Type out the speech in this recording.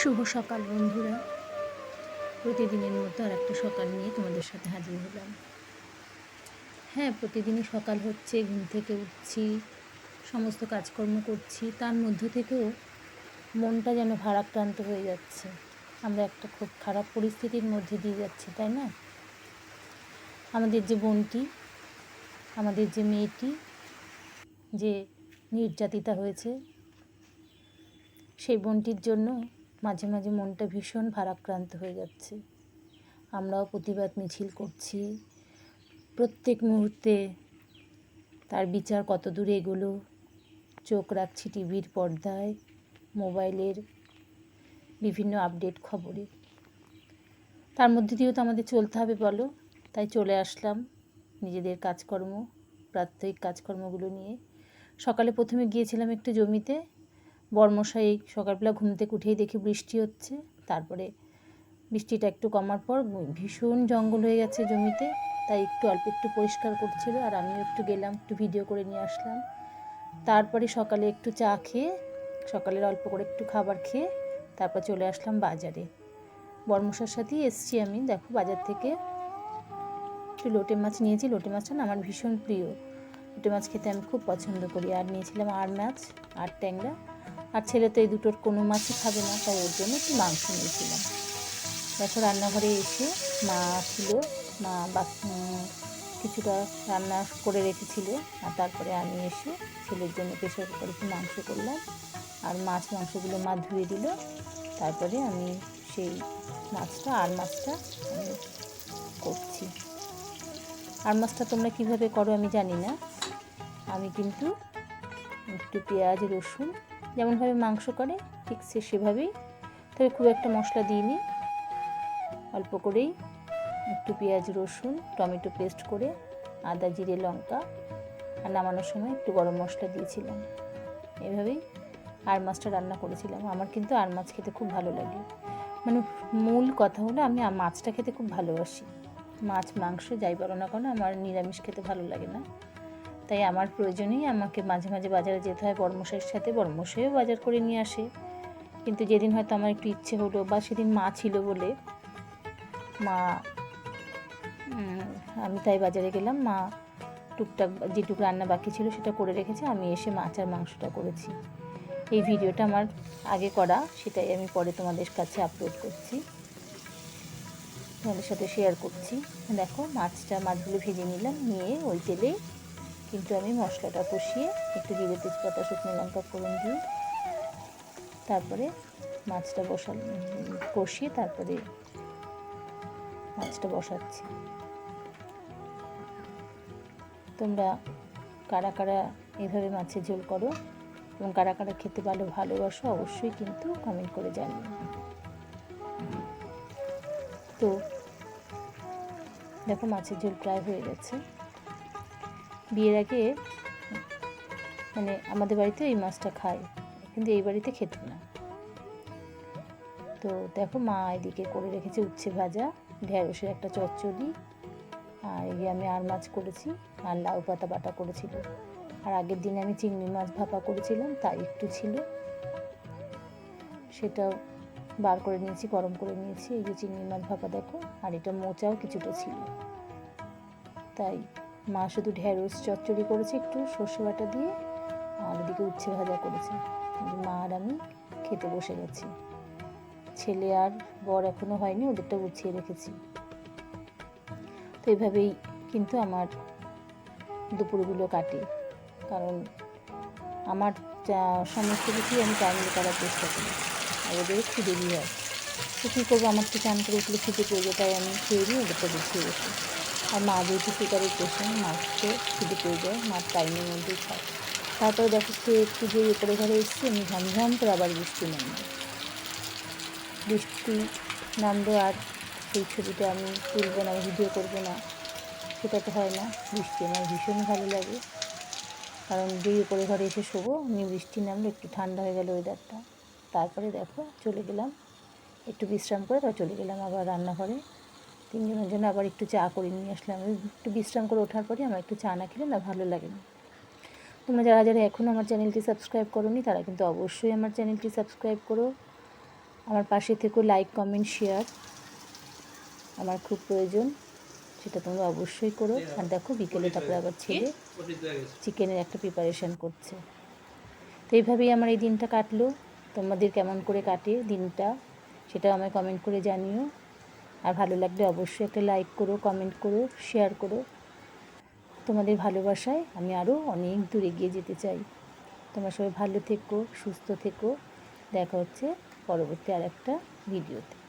শুভ সকাল, বন্ধুরা। প্রতিদিনের মতো আর একটা সকাল নিয়ে তোমাদের সাথে হাজির হলাম। হ্যাঁ প্রতিদিনই সকাল হচ্ছে, ঘুম থেকে উঠছি, সমস্ত কাজকর্ম করছি। তার মধ্য থেকেও মনটা যেন ভারাক্রান্ত হয়ে যাচ্ছে। আমরা একটা খুব খারাপ পরিস্থিতির মধ্যে দিয়ে যাচ্ছি, তাই না? আমাদের যে বোনটি, আমাদের যে মেয়েটি, যে নির্যাতিতা হয়েছে, সেই বোনটির জন্য মাঝে মাঝে মনটা ভীষণ ভারাক্রান্ত হয়ে যাচ্ছে। আমরাও প্রতিবাদ মিছিল করছি। প্রত্যেক মুহূর্তে তার বিচার কত দূরে এগোলো, চোখ রাখছি টিভির পর্দায়, মোবাইলের বিভিন্ন আপডেট খবরে তার মধ্যে দিয়েও তো আমাদের চলতে হবে বলো। তাই চলে আসলাম নিজেদের কাজকর্ম, প্রাত্যহিক কাজকর্মগুলো নিয়ে। সকালে প্রথমে গিয়েছিলাম একটু জমিতে। বর্মশাই সকালবেলা ঘুম থেকে উঠেই দেখি বৃষ্টি হচ্ছে। তারপরে বৃষ্টিটা একটু কমার পর ভীষণ জঙ্গল হয়ে গেছে জমিতে। তাই একটু অল্প একটু পরিষ্কার করছিল আর আমিও একটু গেলাম, একটু ভিডিও করে নিয়ে আসলাম। তারপরে সকালে একটু চা খেয়ে, সকালের অল্প করে একটু খাবার খেয়ে তারপর চলে আসলাম বাজারে। বর্মশার সাথেই এসছি আমি। দেখো বাজার থেকে একটু লোটে মাছ নিয়েছি। লোটে মাছটা না আমার ভীষণ প্রিয়। লোটে মাছ খেতে আমি খুব পছন্দ করি। আর নিয়েছিলাম আর মাছ, আর ট্যাংরা। আর ছেলে তো এই দুটোর কোনো মাছই খাবে না, তাই ওর জন্য একটু মাংস নিয়েছিলাম। দেখো রান্নাঘরে এসে মা ছিল, মা কিছুটা রান্না করে রেখেছিল, আর তারপরে আমি এসে ছেলের জন্য প্রেশার কুকারে একটু মাংস করলাম, আর মাছ মাংসগুলো মা ধুয়ে দিল। তারপরে আমি সেই মাছটা, আর মাছটা আমি করছি। আর মাছটা তোমরা কীভাবে করো আমি জানি না। আমি কিন্তু একটু পেঁয়াজ, রসুন যেমনভাবে মাংস করে, ঠিক সে সেভাবেই। তবে খুব একটা মশলা দিইনি। অল্প করেই একটু পেঁয়াজ, রসুন, টমেটো পেস্ট করে আদা, জিরে, লঙ্কা আর নামানোর সময় একটু গরম মশলা দিয়েছিলাম। এভাবেই আর মাছটা রান্না করেছিলাম। আমার কিন্তু আর মাছ খেতে খুব ভালো লাগে। মানে মূল কথা হলো আমি মাছটা খেতে খুব ভালোবাসি। মাছ, মাংস, যাই বলো না কেন, আমার নিরামিষ খেতে ভালো লাগে না। তাই আমার প্রয়োজনেই আমাকে মাঝে মাঝে বাজারে যেতে হয় বর্মশাইয়ের সাথে। বর্মশাইও বাজার করে নিয়ে আসে। কিন্তু যেদিন হয়তো আমার একটু ইচ্ছে হলো বা সেদিন মা ছিল বলে, মা আমি তাই বাজারে গেলাম। মা টুকটাক যেটুকু রান্না বাকি ছিল সেটা করে রেখেছে। আমি এসে মাছ আর মাংসটা করেছি। এই ভিডিওটা আমার আগে করা, সেটাই আমি পরে তোমাদের কাছে আপলোড করছি। তোমাদের সাথে শেয়ার করছি। দেখো, মাছটা, মাছগুলো ভেজে নিলাম, নিয়ে ওই তেলেই কিন্তু আমি মশলাটা কষিয়ে একটু জিরে তেজপাতা, শুকনো লঙ্কা, ফোড়ন দিয়ে তারপরে মাছটা বসা কষিয়ে তারপরে মাছটা বসাচ্ছি। তোমরা কারা কারা এভাবে মাছের ঝোল করো এবং কারা কারা খেতে ভালো ভালোবাসো অবশ্যই কিন্তু কমেন্ট করে জানিও। তো দেখো মাছের ঝোল প্রায় হয়ে গেছে। বিয়ের আগে মানে আমাদের বাড়িতে এই মাছটা খায়, কিন্তু এই বাড়িতে খেত না। তো দেখো মা এদিকে করে রেখেছে উচ্ছে ভাজা, ঢেঁড়সের একটা চচ্চড়ি, আর এই আমি আর মাছ করেছি, আর লাউ পাতা বাটা করেছিল। আর আগের দিন আমি চিংড়ি মাছ ভাপা করেছিলাম, তাই একটু ছিল। সেটা বার করে নিয়েছি, গরম করে নিয়েছি। এই যে চিংড়ি মাছ ভাপা দেখো, আর এটা মোচাও কিছুটা ছিল। তাই মা শুধু ঢেঁড়স চচ্চড়ি করেছে, একটু সর্ষে বাটা দিয়ে, আর ওদিকে উচ্ছে ভাজা করেছে। মা আর আমি খেতে বসে গেছি। ছেলে আর বর এখনও হয়নি, ওদেরটা গুছিয়ে রেখেছি। তো এইভাবেই কিন্তু আমার দুপুরগুলো কাটে। কারণ আমার সমস্ত কিছুই আমি টাইমলি করার চেষ্টা করি। আর ওদের একটু দেরি হয়। তো কী করব? আমার তো চান করে উঠলে খেতে পড়বে, তাই আমি খেয়ে নিই ওদেরটা গুছিয়ে রেখে আর মা যেহেতু সুগারের পেশেন্ট মাছকে শুধু পেয়ে যায় মাছ টাইমের মধ্যেই খায়। তারপরে দেখো সে একটু যে উপরে ঘরে এসছে, আমি ঝমঝম করে আবার বৃষ্টি নামবে বৃষ্টি নামবে আর সেই ছবিটা আমি তুলবো না ভিডিও করব না, সেটা তো হয় না। বৃষ্টি আমার ভীষণ ভালো লাগে। কারণ যেই উপরে ঘরে এসে শোবো, আমি বৃষ্টি নামলে একটু ঠান্ডা হয়ে গেল ওয়েদারটা তারপরে দেখো চলে গেলাম, একটু বিশ্রাম করে তারপর চলে গেলাম আবার রান্নাঘরে। তিনজনের জন্য আবার একটু চা করে নিয়ে আসলাম। একটু বিশ্রাম করে ওঠার পরে আমার একটু চা না খেলে না ভালো লাগে না। তোমরা যারা যারা এখনও আমার চ্যানেলটি সাবস্ক্রাইব করো তারা কিন্তু অবশ্যই আমার চ্যানেলটি সাবস্ক্রাইব করো। আমার পাশে থেকে, লাইক, কমেন্ট, শেয়ার। আমার খুব প্রয়োজন, সেটা তোমরা অবশ্যই করো। আর দেখো, বিকেলে তারপরে আবার ছেলে চিকেনের একটা প্রিপারেশান করছে। তো এইভাবেই আমার এই দিনটা কাটলো। তোমাদের কেমন করে কাটে দিনটা সেটা আমায় কমেন্ট করে জানিও। আর ভালো লাগলে অবশ্যই একটা লাইক করো কমেন্ট করো শেয়ার করো। তোমাদের ভালোবাসায় আমি আরও অনেক দূর এগিয়ে যেতে চাই। তোমার সবাই ভালো থেকো, সুস্থ থেকো। দেখা হচ্ছে পরবর্তী আর একটা ভিডিওতে